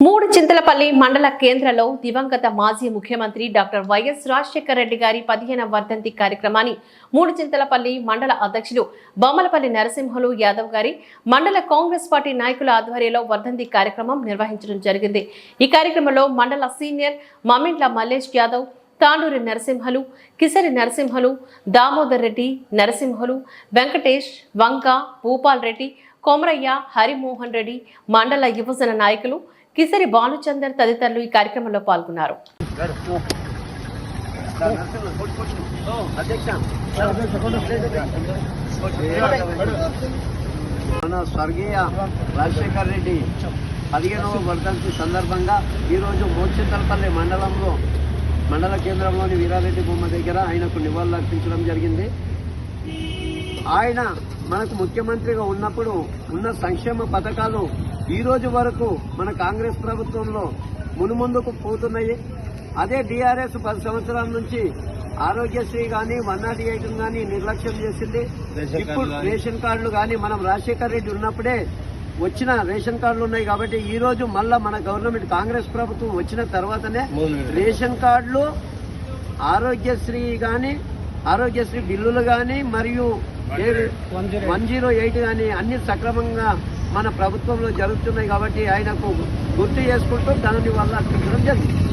మూడు చింతలపల్లి మండల కేంద్రంలో దివంగత మాజీ ముఖ్యమంత్రి డాక్టర్ వైఎస్ రాజశేఖర రెడ్డి గారి పదిహేన వర్ధంతి కార్యక్రమాన్ని మూడు చింతలపల్లి మండల అధ్యక్షులు బొమ్మలపల్లి నరసింహులు యాదవ్ గారి మండల కాంగ్రెస్ పార్టీ నాయకుల ఆధ్వర్యంలో వర్ధంతి కార్యక్రమం నిర్వహించడం జరిగింది. ఈ కార్యక్రమంలో మండల సీనియర్ మమింట్ల మల్లేష్ యాదవ్ తాండూరి నరసింహలు కిసరి నరసింహలు దామోదర్ రెడ్డి నరసింహలు వెంకటేష్ వంక భూపాల్ రెడ్డి కొమరయ్య హరిమోహన్ రెడ్డి మండల యువజన నాయకులు కిసరి భానుచందర్ తదితరులు ఈ కార్యక్రమంలో పాల్గొన్నారు. మన స్వర్గీయ రాజశేఖర రెడ్డి పదిహేనవ వర్ధంతి సందర్భంగా ఈరోజు మోక్షితలపల్లి మండలంలో మండల కేంద్రంలోని వీరారెడ్డి బొమ్మ దగ్గర ఆయనకు నివాళులు అర్పించడం జరిగింది. ఆయన మనకు ముఖ్యమంత్రిగా ఉన్నప్పుడు ఉన్న సంక్షేమ పథకాలు ఈ రోజు వరకు మన కాంగ్రెస్ ప్రభుత్వంలో మునుముందుకు పోతున్నాయి. అదే బీఆర్ఎస్ పది సంవత్సరాల నుంచి ఆరోగ్యశ్రీ కానీ వన్ నాట్ ఎయిట్ కానీ నిర్లక్ష్యం చేసింది. ఇప్పుడు రేషన్ కార్డులు కానీ మనం రాజశేఖర్ రెడ్డి ఉన్నప్పుడే వచ్చిన రేషన్ కార్డులు ఉన్నాయి కాబట్టి ఈ రోజు మళ్ళా మన గవర్నమెంట్ కాంగ్రెస్ ప్రభుత్వం వచ్చిన తర్వాతనే రేషన్ కార్డులు ఆరోగ్యశ్రీ కానీ ఆరోగ్యశ్రీ బిల్లులు కానీ మరియు వన్ జీరో ఎయిట్. కానీ అన్ని సక్రమంగా మన ప్రభుత్వంలో జరుగుతున్నాయి కాబట్టి ఆయనకు గుర్తు చేసుకుంటూ దాని వల్ల అర్పించడం జరిగింది.